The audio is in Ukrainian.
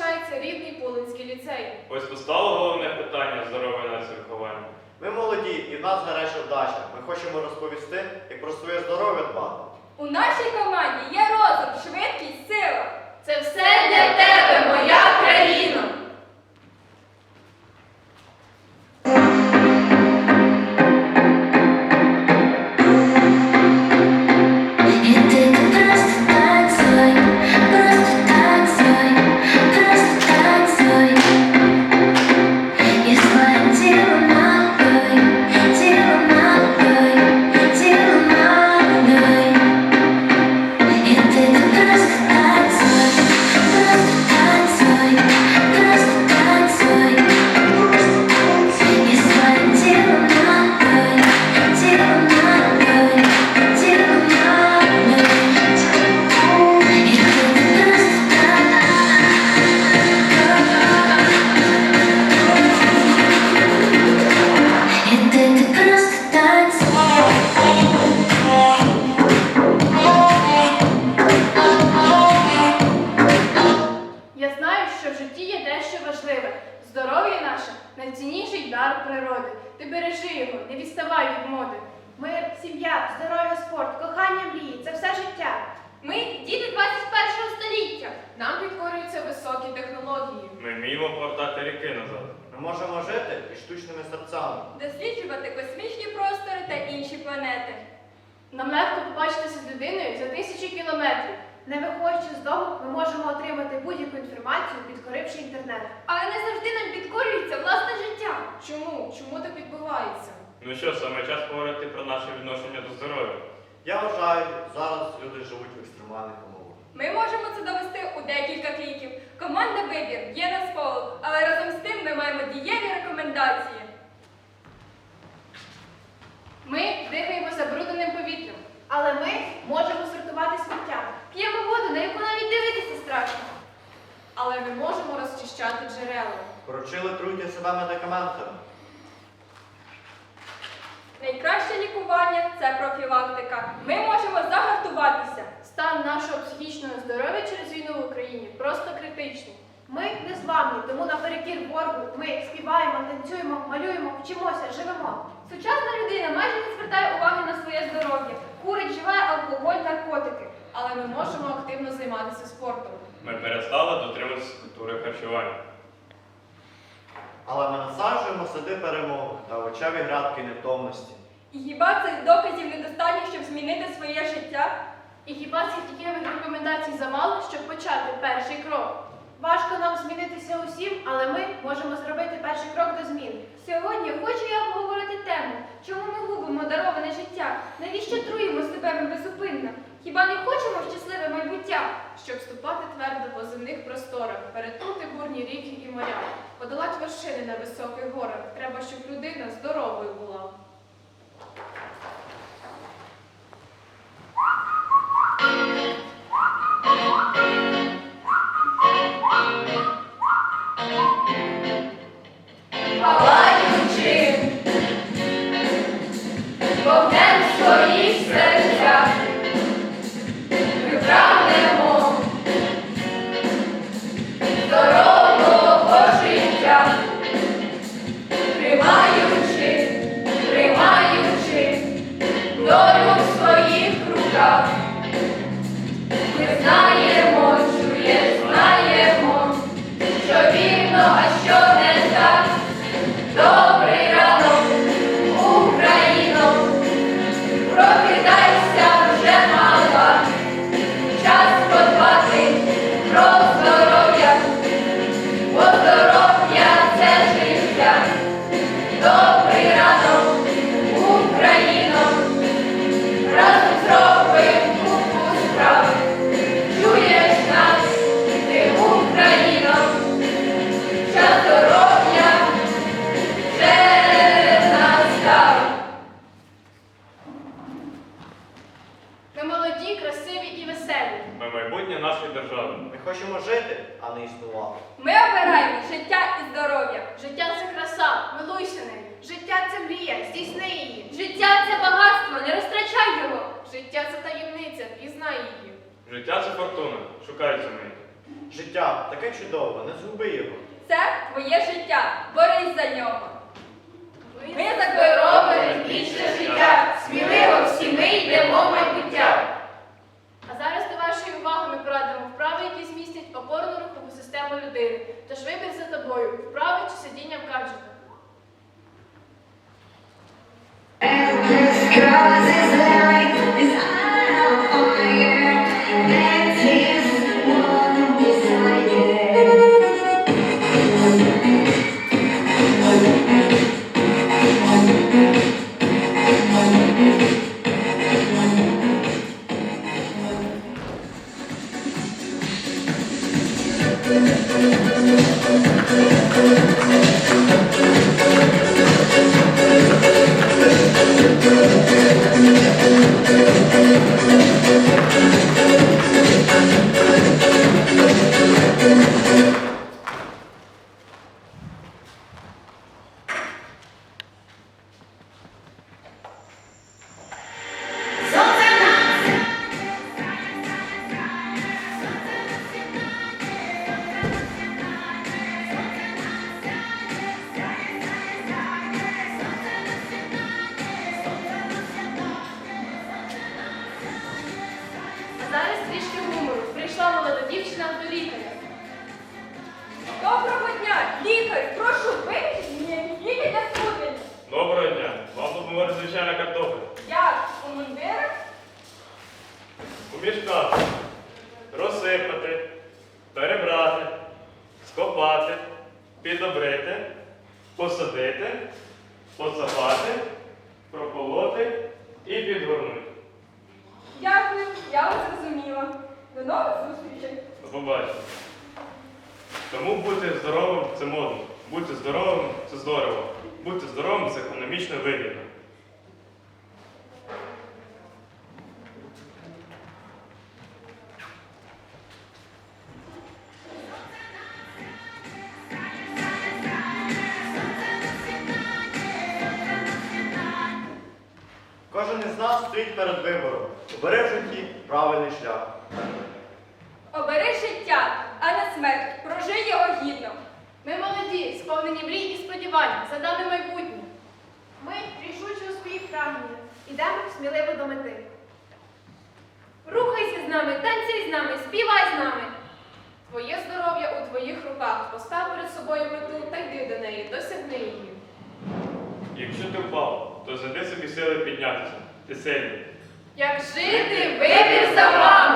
залишається рідний Полинський ліцей. Ось постало головне питання здорової нації виховання. Ми молоді і в нас гаряча вдача. Ми хочемо розповісти, як про своє здоров'я дбати. У нашій команді є розум, швидкість, сила. Це все для тебе, моя країна. Моди. Мир, сім'я, здоров'я, спорт, кохання мрії це все життя. Ми діти 21-го століття. Нам підкорюються високі технології. Ми вміємо повертати ріки назад. Ми можемо жити і штучними серцями. Досліджувати космічні простори та інші планети. Нам легко побачитися з людиною за тисячі кілометрів. Не виходячи з дому, ми можемо отримати будь-яку інформацію, підкоривши інтернет. Але не завжди нам підкорюється власне життя. Чому? Чому так відбувається? Ну що, саме час поговорити про наше відношення до здоров'я. Я вважаю, зараз люди живуть в екстремальних умовах. Ми можемо це довести у декілька кліків. Команда вибір є на сполох, але разом з тим ми маємо дієві рекомендації. Ми дихаємо забрудненим повітрям. Але ми можемо сортувати сміття. П'ємо воду, на яку навіть дивитися страшно. Але ми можемо розчищати джерела. Поручили труйте себе медикаментами. Найкраще лікування це профілактика. Ми можемо загартуватися. Стан нашого психічного здоров'я через війну в Україні просто критичний. Ми не зламні, тому наперекір ворогу ми співаємо, танцюємо, малюємо, вчимося, живемо. Сучасна людина майже не звертає уваги на своє здоров'я, курить, вживає алкоголь, наркотики. Але ми можемо активно займатися спортом. Ми перестали дотримуватися культури харчування. Але ми насаджуємо сади перемоги та овочеві грядки невтомності. І хіба цих доказів недостатньо, щоб змінити своє життя? І хіба цих дієвих рекомендацій замало, щоб почати перший крок? Важко нам змінитися усім, але ми можемо зробити перший крок до змін. Сьогодні хочу я обговорити тему, чому ми губимо дароване життя, навіщо труїмо себе ми безупинно? Хіба не хочемо щасливе майбуття? Щоб ступати твердо по земних просторах, перетнути бурні ріки і моря, подолати вершини на високих горах, треба, щоб людина здоровою була. Добрий ранок, Україно, разом зробимо купу справ. Чуєш нас, ти Україно, час здоров'я вже настав. Ми молоді, красиві і веселі. Ми майбутнє нашої держави. Ми хочемо жити, а не існувати. Ми обираємо життя здоров'я. Життя це краса, милуйся нею. Життя це мрія, здійсни її. Життя це багатство, не розтрачай його. Життя це таємниця, пізнай її. Життя це фортуна. Шукай цю мить. Життя таке чудове, не згуби його. Це твоє життя. Борись за нього. Ми закороване вічне життя, сміливо всі ми йдемо майбуття. А зараз до вашої уваги ми порадимо вправи, які змістять опорну рухову людини. Тож вибір за тобою, вправи чи сидіння в гаджетах. Картопля. Як? У мішках. Розсипати, перебрати, скопати, підобрити, посадити, посапати, прополоти і підгорнути. Дякую, я вас зрозуміла. До нових зустрічей. До побачення. Тому бути здоровим це модно. Бути здоровим це здорово. Бути здоровим це економічно вигідно. Нас стоїть перед вибором. Обери в житті правильний шлях. Обери життя, а не смерть. Прожи його гідно. Ми молоді, сповнені мрій і сподівань, задане майбутнє. Ми рішучі у своїх прагненнях. Ідемо сміливо до мети. Рухайся з нами, танцюй з нами, співай з нами. Твоє здоров'я у твоїх руках. Постав перед собою мету та йди до неї, досягни її. Якщо ти впав, то знайди собі сили піднятися. Як жити вибір за вами.